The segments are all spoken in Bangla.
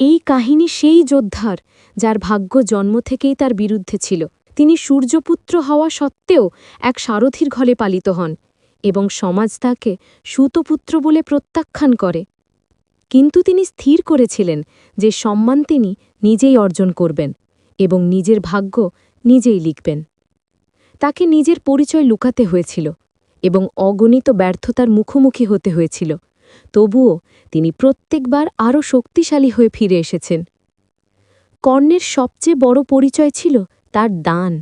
এই কাহিনী সেই যোদ্ধার, যার ভাগ্য জন্ম থেকেই তার বিরুদ্ধে ছিল। তিনি সূর্যপুত্র হওয়া সত্ত্বেও এক সারথীর ঘলে পালিত হন এবং সমাজ তাকে সুতপুত্র বলে প্রত্যাখ্যান করে। কিন্তু তিনি স্থির করেছিলেন যে সম্মান তিনি নিজেই অর্জন করবেন এবং নিজের ভাগ্য নিজেই লিখবেন। তাকে নিজের পরিচয় লুকাতে হয়েছিল এবং অগণিত ব্যর্থতার মুখোমুখি হতে হয়েছিল। তবুও তিনি প্রত্যেকবার আরও শক্তিশালী হয়ে ফিরে এসেছেন। কর্ণের সবচেয়ে বড় পরিচয় ছিল তার দান।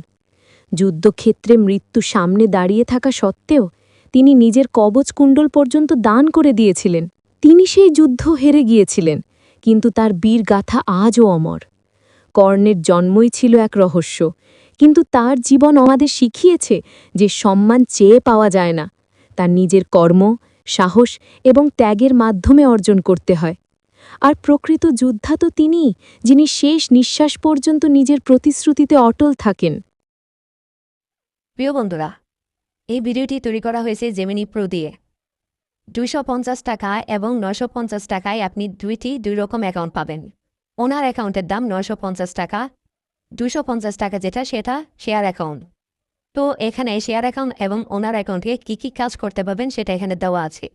যুদ্ধক্ষেত্রে মৃত্যু সামনে দাঁড়িয়ে থাকা সত্ত্বেও তিনি নিজের কবচকুণ্ডল পর্যন্ত দান করে দিয়েছিলেন। তিনি সেই যুদ্ধ হেরে গিয়েছিলেন, কিন্তু তার বীর গাথা আজও অমর। কর্ণের জন্মই ছিল এক রহস্য, কিন্তু তার জীবন আমাদের শিখিয়েছে যে সম্মান চেয়ে পাওয়া যায় না। তার নিজের কর্ম সাহস এবং ত্যাগের মাধ্যমে অর্জন করতে হয়। আর প্রকৃত যোদ্ধা তো তিনিই, যিনি শেষ নিঃশ্বাস পর্যন্ত নিজের প্রতিশ্রুতিতে অটল থাকেন। প্রিয় বন্ধুরা, এই ভিডিওটি তৈরি করা হয়েছে জেমিনি প্রো দিয়ে। দুইশো পঞ্চাশ টাকা এবং নয়শো পঞ্চাশ টাকায় আপনি দুইটি, দুই রকম অ্যাকাউন্ট পাবেন। ওনার অ্যাকাউন্টের দাম নয়শো পঞ্চাশ টাকা দুশো পঞ্চাশ টাকা যেটা, সেটা শেয়ার অ্যাকাউন্ট তো এখানে শেয়ার অ্যাকাউন্ট এবং ওনার অ্যাকাউন্টে কী কী কাজ করতে পারবেন সেটা এখানে দেওয়া আছে।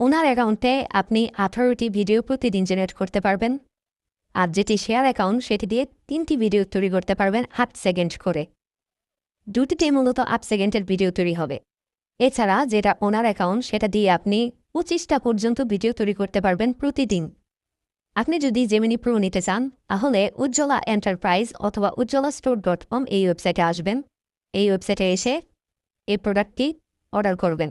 ওনার অ্যাকাউন্টে আপনি আঠারোটি ভিডিও প্রতিদিন জেনারেট করতে পারবেন। আর যেটি শেয়ার অ্যাকাউন্ট সেটি দিয়ে তিনটি ভিডিও তৈরি করতে পারবেন আট সেকেন্ড করে। দুটিতে মূলত আট সেকেন্ডের ভিডিও তৈরি হবে। এছাড়া যেটা ওনার অ্যাকাউন্ট সেটা দিয়ে আপনি পঁচিশটা পর্যন্ত ভিডিও তৈরি করতে পারবেন প্রতিদিন। আপনি যদি জেমিনি প্রো নিতে চান, তাহলে উজ্জ্বলা এন্টারপ্রাইজ অথবা উজ্জ্বলা স্টোর ডট কম এই ওয়েবসাইটে আসবেন। এই ওয়েবসাইটে এসে এই প্রোডাক্টটি অর্ডার করবেন।